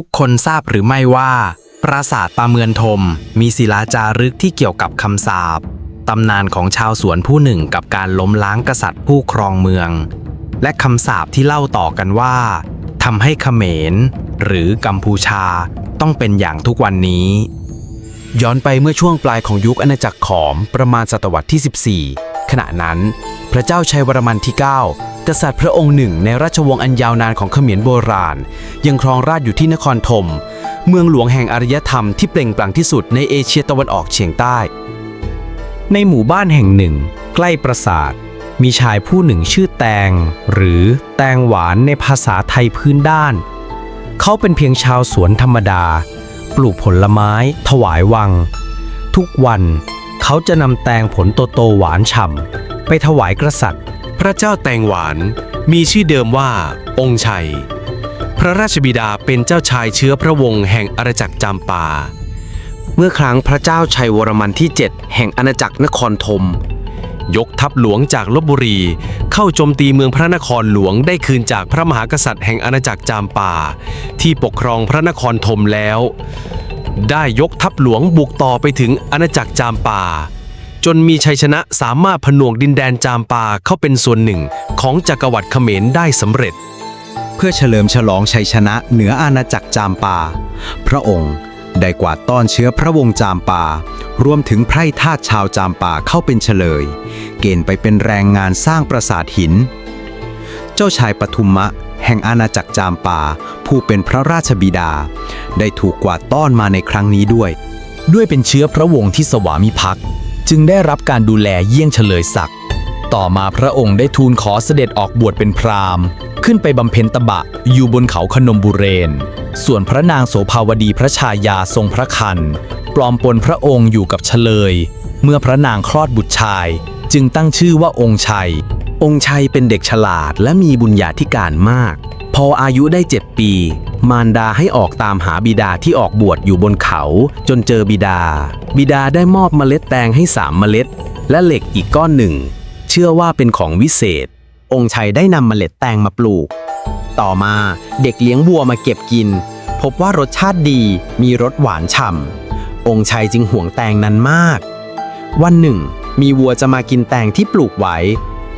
ทุกคนทราบหรือไม่ว่า ปราสาทตาเมือนทม มีศิลาจารึกที่เกี่ยวกับคำสาปตำนานของชาวสวนผู้หนึ่งกับการล้มล้างกษัตริย์ผู้ครองเมือง และคำสาปที่เล่าต่อกันว่าทำให้เขมร หรือกัมพูชาต้องเป็นอย่างทุกวันนี้ ย้อนไปเมื่อช่วงปลายของยุคอาณาจักรขอมประมาณศตวรรษที่ 14 ขณะนั้นพระเจ้าชัยวรมันที่ 9 กษัตริย์พระองค์หนึ่งในราชวงศ์อันยาวนานของเขมรโบราณ ยังครองราชอยู่ที่นครธมเมืองหลวงแห่งอารยธรรมที่เปล่งปลั่งที่สุดในเอเชียตะวันออกเฉียงใต้ ในหมู่บ้านแห่งหนึ่ง ใกล้ปราสาท มีชายผู้หนึ่งชื่อแตง หรือแตงหวานในภาษาไทยพื้นด้าน เขาเป็นเพียงชาวสวนธรรมดา ปลูกผลไม้ ถวายวัง ทุกวัน เขาจะนำแตงผลโตๆหวานฉ่ำไปถวายกษัตริย์ พระเจ้าแตงหวานมีชื่อเดิมว่า องค์ชัย พระราชบิดาเป็นเจ้าชายเชื้อพระวงศ์แห่งอาณาจักรจามปา เมื่อครั้งพระเจ้าชัยวรมันที่ 7 แห่งอาณาจักรนครธมยกทัพหลวงจากลบบุรี เข้าโจมตีเมืองพระนครหลวงได้คืนจากพระมหากษัตริย์แห่งอาณาจักรจามปาที่ปกครองพระนครธมแล้ว ได้ยกทัพหลวงบุกต่อไปถึงอาณาจักรจามปา จนมีชัยชนะสามารถผนวกดินแดนจามปาเข้าเป็นส่วนหนึ่งของจักรวรรดิเขมรได้สำเร็จ เพื่อเฉลิมฉลองชัยชนะเหนืออาณาจักรจามปา พระองค์ได้กวาดต้อนเชื้อพระวงศ์จามปา รวมถึงไพร่ทาสชาวจามปาเข้าเป็นเฉลย เกณฑ์ไปเป็นแรงงานสร้างปราสาทหิน เจ้าชายปทุมมะ แห่งอาณาจักรจามปา ผู้เป็นพระราชบิดา ได้ถูกกวาดต้อนมาในครั้งนี้ด้วย ด้วยเป็นเชื้อพระวงศ์ที่สวามิภักดิ์จึงได้รับการดูแลเยี่ยงเฉลยศักดิ์ต่อมาพระองค์ได้ทูลขอเสด็จออกบวชเป็นพราหมณ์ ขึ้นไปบำเพ็ญตบะอยู่บนเขาขนมบุเรน ส่วนพระนางโสภาวดีพระชายาทรงพระคันปลอมปนพระองค์อยู่กับเฉลย เมื่อพระนางคลอดบุตรชาย จึงตั้งชื่อว่าองค์ชัย องค์ชัยเป็นเด็กฉลาดและมีบุญญาธิการมาก พออายุได้เจ็ดปี มารดาให้ออกตามหาบิดาที่ออกบวชอยู่บนเขา จนเจอบิดา บิดาได้มอบเมล็ดแตงให้สามเมล็ด และเหล็กอีกก้อนหนึ่ง เชื่อว่าเป็นของวิเศษ องค์ชัยได้นำเมล็ดแตงมาปลูก ต่อมาเด็กเลี้ยงวัวมาเก็บกิน พบว่ารสชาติดีมีรสหวานฉ่ำองค์ชัยจึงห่วงแตงนั้นมาก วันหนึ่ง มีวัวจะมากินแตงที่ปลูกไว้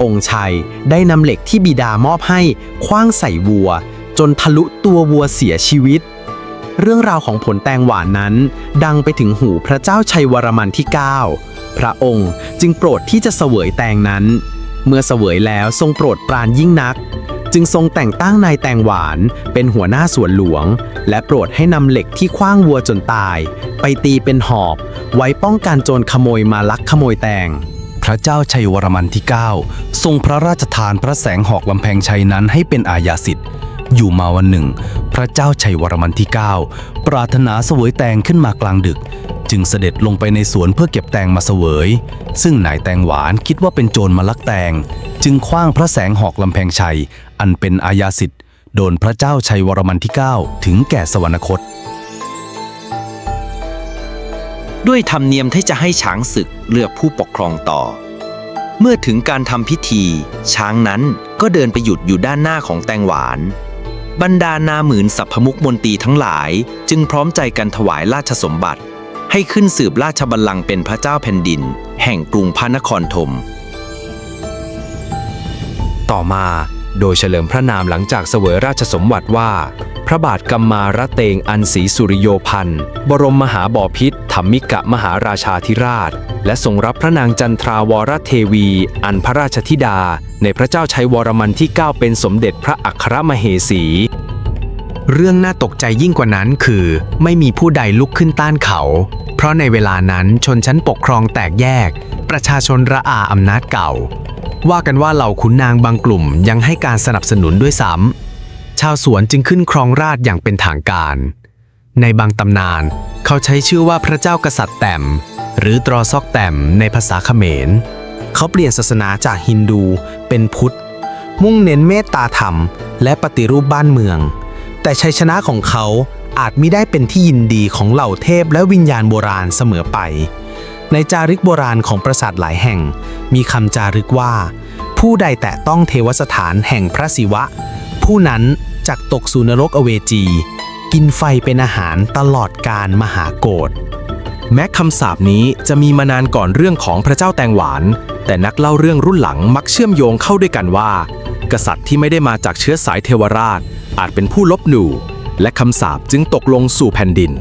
องค์ชัยได้นำเหล็กที่บิดามอบให้คว้างใส่วัว จนทะลุตัววัวเสียชีวิต เรื่องราวของผลแตงหวานนั้น ดังไปถึงหูพระเจ้าชัยวรมันที่ 9 พระองค์จึงโปรดที่จะเสวยแตงนั้น เมื่อเสวยแล้วทรงโปรดปรานยิ่งนัก จึงทรงแต่งตั้งนายแตงหวานเป็นหัวหน้าสวนหลวง และโปรดให้นำเหล็กที่คว้างวัวจนตาย ไปตีเป็นหอบ ไว้ป้องกันโจรขโมยมาลักขโมยแตง ระเจ้าชัยวรมันที่ 9 ทรงพระราชทานพระแสงหอกลำแพงชัยนั้นให้เป็นอาญาสิทธิ์ อยู่มาวันหนึ่ง พระเจ้าชัยวรมันที่ 9 ปรารถนาเสวยแตงขึ้นมากลางดึก จึงเสด็จลงไปในสวนเพื่อเก็บแตงมาเสวย ซึ่งนายแตงหวานคิดว่าเป็นโจรมาลักแตง จึงคว้างพระแสงหอกลำแพงชัย อันเป็นอาญาสิทธิ์โดนพระเจ้าชัยวรมันที่ 9 ถึงแก่สวรรคต ด้วยธรรมเนียมที่จะให้ช้างศึกเลือกผู้ปกครองต่อ เมื่อถึงการทำพิธี ช้างนั้นก็เดินไปหยุดอยู่ด้านหน้าของแตงหวาน บรรดานาหมื่นสัพพมุกมนตรีทั้งหลาย จึงพร้อมใจกันถวายราชสมบัติ ให้ขึ้นสืบราชบัลลังก์เป็นพระเจ้าแผ่นดิน แห่งกรุงพระนครธมต่อมา โดยเฉลิมพระนามหลังจากเสวยราชสมบัติว่า พระบาทกัมมาระเตงอันศรีสุริโยพันธ์บรมมหาบอพิษธรรมิกะมหาราชาธิราช และทรงรับพระนางจันทราวรเทวี อันพระราชธิดา ในพระเจ้าชัยวรมันที่ 9 เป็นสมเด็จพระอัครมเหสี เรื่องน่าตกใจยิ่งกว่านั้นคือ ไม่มีผู้ใดลุกขึ้นต้านเขา เพราะในเวลานั้นชนชั้นปกครองแตกแยก ประชาชนระอาอำนาจเก่า ว่ากันว่าเหล่าขุนนางบางกลุ่มยังให้การสนับสนุนด้วยซ้ำชาวสวนจึงขึ้นครองราชอย่างเป็นทางการ ในบางตำนานเขาใช้ชื่อว่าพระเจ้ากษัตริย์แต้มหรือตรอซอกแต้มในภาษาเขมร เขาเปลี่ยนศาสนาจากฮินดูเป็นพุทธ มุ่งเน้นเมตตาธรรม และปฏิรูปบ้านเมือง แต่ชัยชนะของเขาอาจมิได้เป็นที่ยินดีของเหล่าเทพและวิญญาณโบราณเสมอไป ในจารึกโบราณของปราสาทหลายแห่ง มีคำจารึกว่า ผู้ใดแตะต้องเทวสถานแห่งพระศิวะ ผู้นั้นจักตกสู่นรกอเวจี กินไฟเป็นอาหารตลอดการมหาโกรธแม้คำสาปนี้จะมีมานานก่อนเรื่องของพระเจ้าแตงหวาน แต่นักเล่าเรื่องรุ่นหลังมักเชื่อมโยงเข้าด้วยกันว่า กษัตริย์ที่ไม่ได้มาจากเชื้อสายเทวราช อาจเป็นผู้ลบหลู่และคำสาปจึงตกลงสู่แผ่นดิน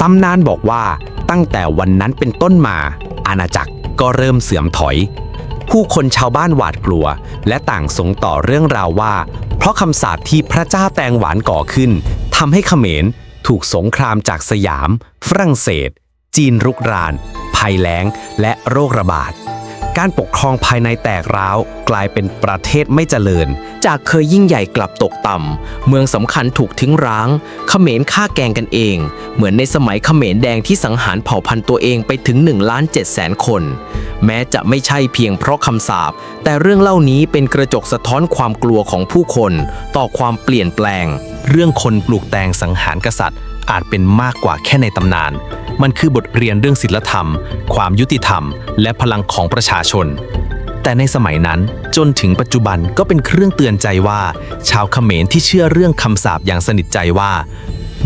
ตำนานบอกว่า ตั้งแต่วันนั้นเป็นต้นมา อาณาจักรก็เริ่มเสื่อมถอย ผู้คนชาวบ้านหวาดกลัว และต่างสงต่อเรื่องราวว่า เพราะคำสาปที่พระเจ้าแตงหวานก่อขึ้นทำให้เขมรถูกสงครามจากสยาม ฝรั่งเศส จีนรุกราน ภัยแล้ง และโรคระบาด การปกครองภายในแตกร้าวกลายเป็นประเทศไม่เจริญ จากเคยยิ่งใหญ่กลับตกต่ำ เมืองสำคัญถูกทิ้งร้าง เขมรฆ่าแกงกันเอง เหมือนในสมัยเขมรแดงที่สังหารเผ่าพันธุ์ตัวเองไปถึง1ล้าน7แสนคน แม้จะไม่ใช่เพียงเพราะคำสาป แต่เรื่องเล่านี้เป็นกระจกสะท้อนความกลัวของผู้คน ต่อความเปลี่ยนแปลง เรื่องคนปลูกแตงสังหารกษัตริย์ อาจเป็นมากกว่าแค่ในตำนาน มันคือบทเรียนเรื่องศีลธรรม ความยุติธรรม และพลังของประชาชน แต่ในสมัยนั้นจนถึงปัจจุบันก็เป็นเครื่องเตือนใจว่า ชาวเขมรที่เชื่อเรื่องคำสาปอย่างสนิทใจว่า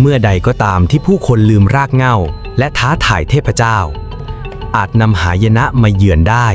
เมื่อใดก็ตามที่ผู้คนลืมรากเหง้า และท้าทายเทพเจ้า อาจนำหายนะมาเยือนได้